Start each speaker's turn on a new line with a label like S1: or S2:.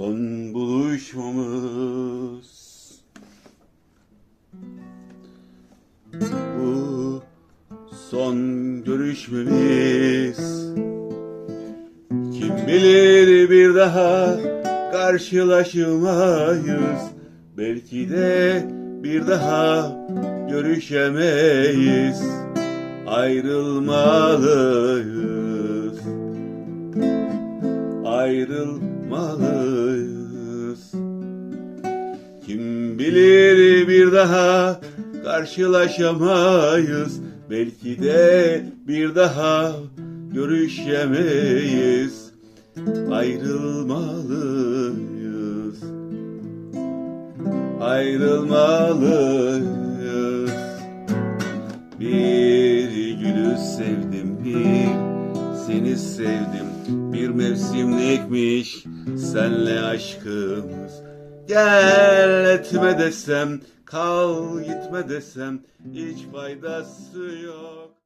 S1: Son buluşmamız. Bu son görüşmemiz. Kim bilir bir daha karşılaşmayız. Belki de bir daha görüşemeyiz. Ayrılmalıyız ayrılmalıyız. Kim bilir bir daha karşılaşamayız. Belki de bir daha görüşemeyiz. Ayrılmalıyız. Ayrılmalıyız. Bir gülü sevdim bir seni sevdim. Bir mevsimlikmiş senle aşkımız. Gel etme desem kal gitme desem hiç faydası yok